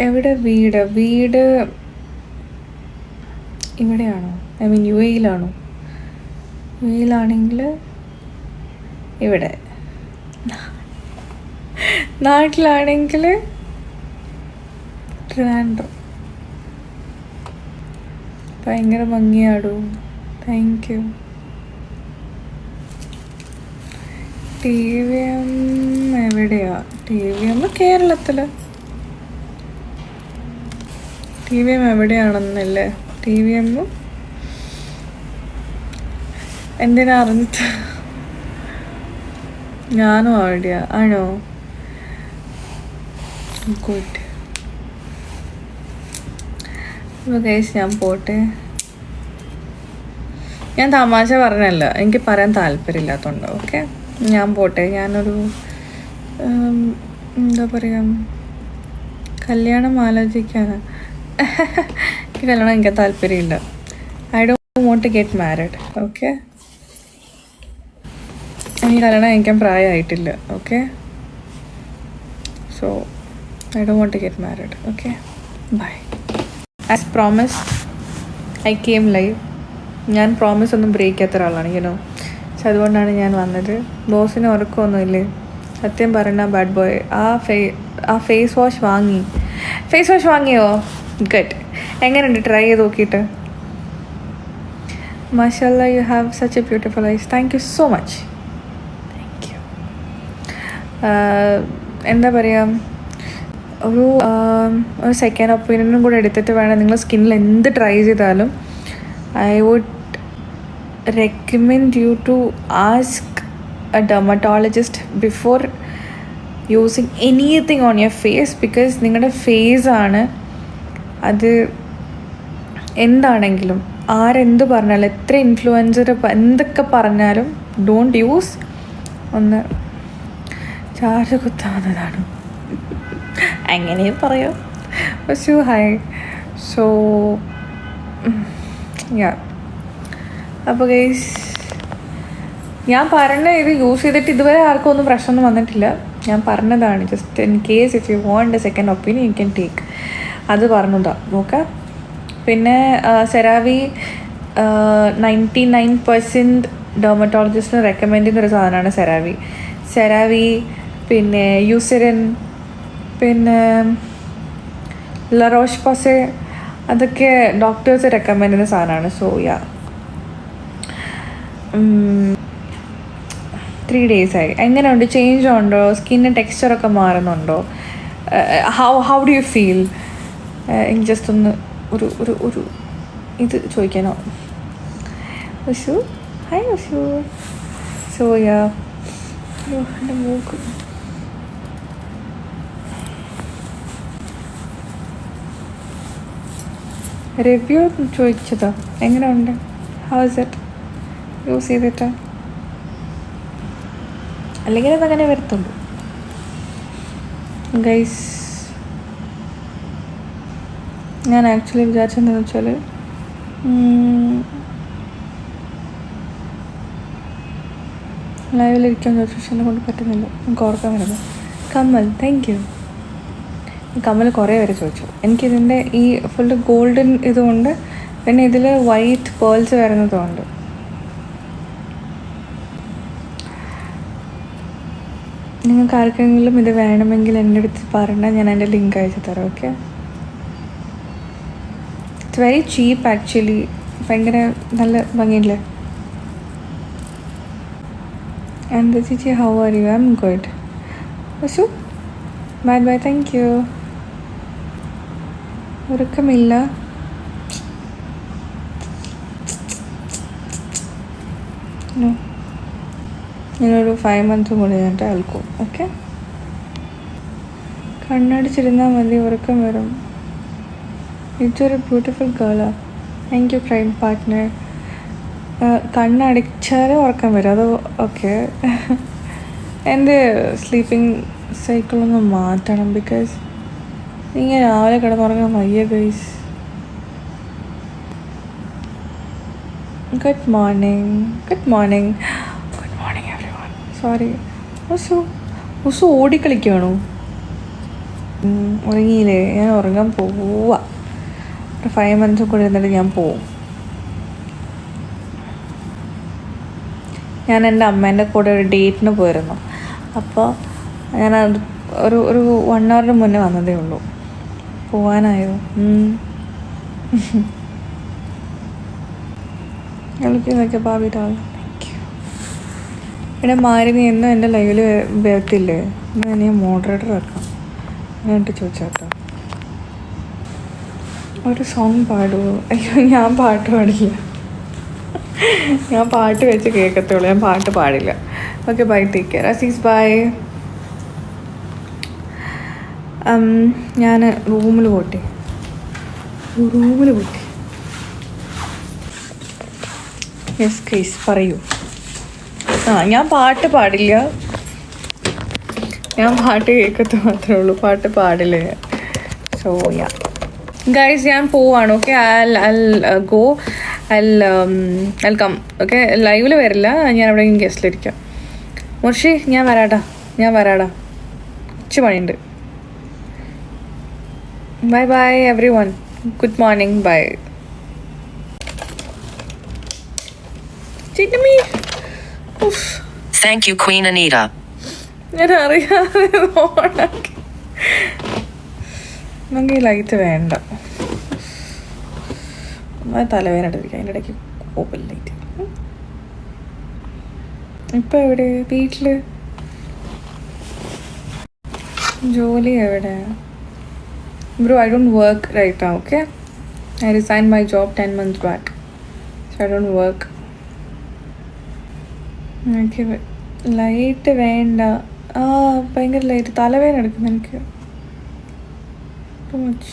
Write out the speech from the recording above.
എവിടെ വീട്? വീട് ഇവിടെയാണോ? ഐ മീൻ യു എയിലാണോ യു എയിലാണെങ്കിൽ ഇവിടെ. നാട്ടിലാണെങ്കിൽ ട്രിവാൻഡ്രം. ഭയങ്കര ഭംഗിയാടൂ? Thank you T V M എവിടെയാ? ടി വി എം കേരളത്തിൽ ടി വി എം എവിടെയാണെന്നല്ലേ? ടി വി എം എന്തിനാ അറിഞ്ഞിട്ട്? ഞാനും അവിടെയാ. ആണോ? ഗുഡ്. ഞാൻ പോട്ടെ. ഞാൻ തമാശ പറഞ്ഞല്ല. എനിക്ക് പറയാൻ താല്പര്യമില്ലാത്തതുകൊണ്ട് ഓക്കെ ഞാൻ പോട്ടെ. ഞാനൊരു എന്താ പറയുക കല്യാണം ആലോചിക്കാനാ. എനിക്ക് കല്യാണം എനിക്ക് താല്പര്യമില്ല. I don't want to get married okay എനിക്ക് കല്യാണം കഴിക്കാൻ പ്രായമായിട്ടില്ല okay so I Dr want to get married okay bye as promise I came live ഞാൻ പ്രോമിസ് ഒന്നും ബ്രേക്ക് ചെയ്യാത്ത ഒരാളാണ് യുനോ പക്ഷെ അതുകൊണ്ടാണ് ഞാൻ വന്നത്. ബോസിന് ഉറക്കമൊന്നുമില്ലേ. സത്യം പറഞ്ഞ ബാഡ് ബോയ് ആ ഫേ ആ ഫേസ് വാഷ് വാങ്ങി. ഫേസ് വാഷ് വാങ്ങിയോ? ഗഡ് എങ്ങനെയുണ്ട്? ട്രൈ ചെയ്ത് നോക്കിയിട്ട്. മാഷല്ല you have such a beautiful eyes thank you so much thank you എന്താ പറയുക ഒരു ഒരു സെക്കൻഡ് ഒപ്പീനിയനും കൂടെ എടുത്തിട്ട് വേണം നിങ്ങൾ സ്കിന്നിൽ എന്ത് ട്രൈ ചെയ്താലും. I would recommend you to ask a dermatologist before using anything on your face because നിങ്ങളുടെ ഫേസാണ് അത് എന്താണെങ്കിലും ആരെന്ത് പറഞ്ഞാലും എത്ര ഇൻഫ്ലുവൻസർ എന്തൊക്കെ പറഞ്ഞാലും ഡോണ്ട് യൂസ് ഒന്ന് ചാർജ് കുത്താവുന്നതാണ്. അങ്ങനെയും പറയാം. പക്ഷേ ഹായ് സോ യാ അപ്പോൾ ഗൈസ് ഞാൻ പറഞ്ഞ ഇത് യൂസ് ചെയ്തിട്ട് ഇതുവരെ ആർക്കും ഒന്നും പ്രശ്നമൊന്നും വന്നിട്ടില്ല. ഞാൻ പറഞ്ഞതാണ് just in case if you want a second opinion you can take അത് പറഞ്ഞതാ ഓക്കെ പിന്നെ സെറാവി നയന്റി നയൻ പെർസെന്റ് ഡെർമറ്റോളജിസ്റ്റിന് റെക്കമെൻഡ് ചെയ്യുന്നൊരു സാധനമാണ് സെറാവി സെറാവി പിന്നെ യൂസറിൻ പിന്നെ ലറോഷ് പസെ അതൊക്കെ ഡോക്ടേഴ്സ് റെക്കമെൻഡ് ചെയ്യുന്ന സാധനമാണ്. സോ യാ ഡേയ്സ് ആയി. എങ്ങനെയുണ്ട്? ചേഞ്ച് ഉണ്ടോ? സ്കിന്നിന്റെ ടെക്സ്ചറൊക്കെ മാറുന്നുണ്ടോ? How how do you feel എനിക്ക് ജസ്റ്റ് ഒന്ന് ഒരു ഒരു ഒരു ഇത് ചോദിക്കാനോ? Ushu hi Ushu so yeah അയ്യോ എന്റെ മൂക്ക്. റിവ്യൂ ചോദിച്ചതോ? എങ്ങനെയുണ്ട്? ഹൗ ഇസ് ഇറ്റ് യൂസ് ചെയ്തിട്ട്? അല്ലെങ്കിൽ അതങ്ങനെ വരത്തുള്ളൂ. ഗൈസ് ഞാൻ ആക്ച്വലി വിചാരിച്ചെന്താണെന്ന് വെച്ചാൽ ലൈവിലിരിക്കാൻ ചോദിച്ചു പക്ഷെ എന്നെ കൊണ്ട് പറ്റുന്നില്ല. നമുക്ക് ഓർക്കാൻ വരുന്നത് കമ്മൽ താങ്ക് യു കമ്മൽ കുറേ പേര് ചോദിച്ചു. എനിക്കിതിന്റെ ഈ ഫുൾ ഗോൾഡൻ ഇതുകൊണ്ട് പിന്നെ ഇതിൽ വൈറ്റ് പേൾസ് വരുന്നതുകൊണ്ട് നിങ്ങൾക്ക് ആർക്കെങ്കിലും ഇത് വേണമെങ്കിൽ എന്റെ അടുത്ത് പറഞ്ഞാൽ ഞാൻ എന്റെ ലിങ്ക് അയച്ചു തരാം okay it's very cheap actually ഭയങ്കര നല്ല ഭംഗിയില്ലേ? എന്താ ചേച്ചി how are you I'm good Vasu bye bye thank you ഉറക്കമില്ല. ഞാനൊരു ഫൈവ് മന്ത്സ് കൂടി കഴിഞ്ഞിട്ട് അൽക്കും. ഓക്കെ കണ്ണടിച്ചിരുന്നാൽ മതി ഉറക്കം വരും. ഇതൊരു ബ്യൂട്ടിഫുൾ ഗേളാ താങ്ക് യു ക്രൈം പാർട്ട്ണർ കണ്ണടിച്ചാലേ ഉറക്കം വരും. അത് ഓക്കെ എന്റെ സ്ലീപ്പിംഗ് സൈക്കിളൊന്ന് മാറ്റണം ബിക്കോസ് ഇങ്ങനെ രാവിലെ കിടന്നുറങ്ങാൻ വയ്യ guys good morning good morning good morning everyone sorry ഉസു ഉസു ഓടിക്കളിക്കുകയാണോ ഉറങ്ങിയില്ലേ? ഞാൻ ഉറങ്ങാൻ പോവാ. ഒരു ഫൈവ് മന്ത്സ് കൂടെ ഇരുന്നിട്ട് ഞാൻ പോവും. ഞാൻ എന്റെ അമ്മേന്റെ കൂടെ ഒരു ഡേറ്റിന് പോയിരുന്നു. അപ്പോൾ ഞാൻ ഒരു ഒരു വൺ അവറിന് മുന്നേ വന്നതേ ഉള്ളൂ. പോവാനായോ. കളിക്കുന്നൊക്കെ ഭാവി എടാ മാരി നീ എന്നും എന്റെ ലൈവിൽ വരത്തില്ലേ? ഞാൻ മോഡറേറ്റർ ആക്കാം. എന്നിട്ട് ചോദിച്ചാട്ടോ ഒരു സോങ് പാടുമോ അയ്യോ ഞാൻ പാട്ട് പാടില്ല. ഞാൻ പാട്ട് വെച്ച് കേൾക്കത്തുള്ളൂ. ഞാൻ പാട്ട് പാടില്ല. Okay bye take care Aziz bye ഞാൻ റൂമിൽ പോട്ടെ. റൂമിൽ പോട്ടെ. യെസ് കേസ് പറയൂ. ആ ഞാൻ പാട്ട് പാടില്ല. ഞാൻ പാട്ട് കേൾക്കത്ത് മാത്രമേ ഉള്ളൂ. പാട്ട് പാടില്ല സോ യാ ഗൈസ് ഞാൻ പോവാണ് ഓക്കെ ഗോ അൽ അൽ കം ഓക്കെ ലൈവിൽ വരില്ല ഞാൻ അവിടെ ഗസ്റ്റിലിരിക്കാം മുർഷി ഞാൻ വരാടാ ഞാൻ വരാടാ. ഉച്ച പണിയുണ്ട്. Bye bye everyone good morning bye ചിന്നമീ thank Thank queen Queen Anita. ഞാൻ അറിയാതെ ഓണാക്കി നമുക്ക് ഈ ലൈറ്റ് വേണ്ട. തലവേദന എടുത്തിരിക്കാം അതിന്റെ ഇടയ്ക്ക് ഓപ്പൺ ലൈറ്റ് ഇപ്പം എവിടെ? വീട്ടിൽ ജോലി എവിടെ? Bro I don't work right ah okay I resign my job ten months back so I don't work light വേണ്ട. ആ ഭയങ്കര ലൈറ്റ് തലവേദന എടുക്കുന്നു എനിക്ക്. Too much